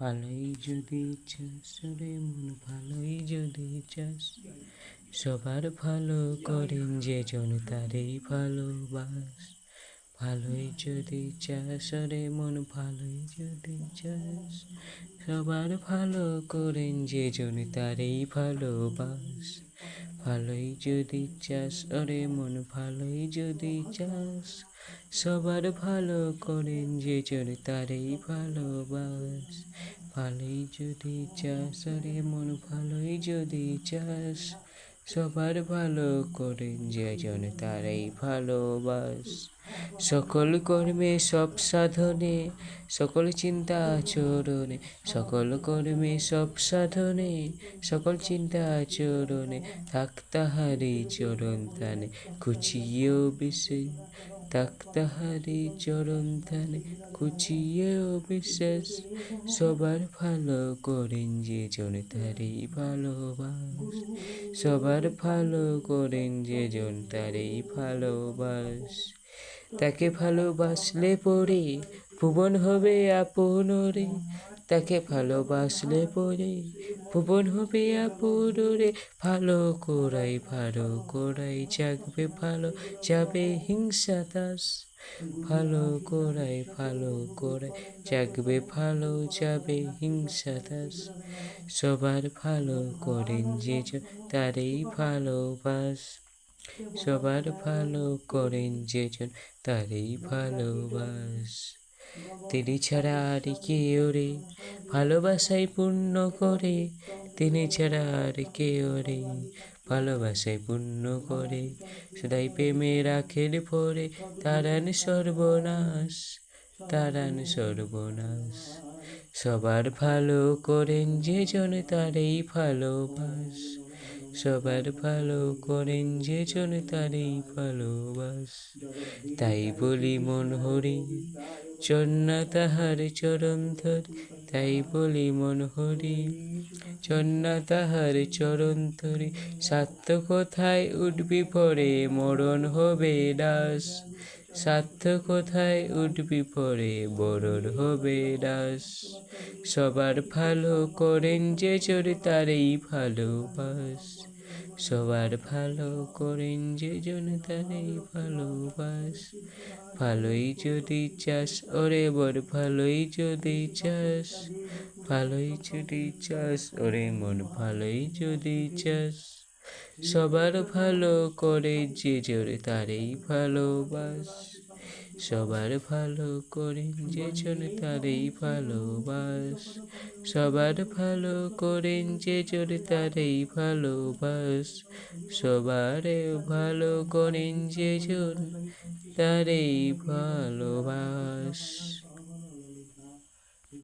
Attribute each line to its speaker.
Speaker 1: ভালোই যদি চাস রে মন, ভালোই যদি চাস। সবার ভালো করেন যে জন, তারই ভালোবাস। ভালোই যদি চাস রে মন, ভালোই যদি চাস। সবার ভালো করেন যে জন তারেই ভালোবাস। ভালোই যদি চাস ওরে মন, ভালোই যদি চাস। সবার ভালো করেন যে জন তারেই ভালোবাস। ভালোই যদি চাস ওরে মন, ভালোই যদি চাস। সবার ভালো করেন যে জন তারাই ভালোবাস সকল কর্মে সব সাধনে সকল চিন্তা আচরণে সকল কর্মে সব সাধনে সকল চিন্তা আচরণে থাক তাহারি চরণ তানে কুচিয়েও বিশে থাক তাহারি চরণ তানে কুচিয়েও অবিশ্বাস, সবার ভালো করেন যে জন তারই ভালোবাস। সবার ভালো করেন যে জন তারই ভালোবাস। তাকে ভালোবাসলে পরে ভুবন হবে আপন রে তাকে ভালোবাসলে পরে ভুবন হবে আপন রে ভালো করাই ভালো করাই, জাগবে, ভালো যাবে হিংসা দাস। ভালো করাই ভালো করাই, জাগবে, ভালো যাবে হিংসা দাস। সবার ভালো করেন যে তারই ভালোবাস। সবার ভালো করেন যেজন তারই ভালোবাস। তিনি ছাড়া আর কেউ রে ভালোবাসায় পূর্ণ করে। তিনি ছাড়া আর কেউ রে ভালোবাসায় পূর্ণ করে। সদাই প্রেমে রাখেন পরে তারান সর্বনাশ তারান সর্বনাশ। সবার ভালো করেন যে জন তারই ভালোবাস। সবার ভালো করেন যে জন তারই ভালোবাস। তাই বলি মন হরি চন্না তাহার চরণ ধর। তাই বলি মন হরি চন্না তাহার চরণ ধরে। সাত্য কোথায় উঠবি পরে মরণ হবে দাস। সার্থ কোথায় উঠবি পরে বরণ হবে দাস। সবার ভালো করেন যে চোর তারই ভালোবাস। সবার ভালো করেন যে জন তারই ভালোবাস। ভালোই যদি চাস, ওরে বর, ভালোই যদি চাস। ভালোই যদি চাস, ওরে মন, ভালোই যদি চাস। সবার ভালো করে যে জোরে তারই ভালোবাস। সবার ভালো করেন যে জন তারই ভালোবাস। সবার ভালো করেন যে জন তারই ভালোবাস। সবার ভালো করেন যে জন তারই ভালোবাস।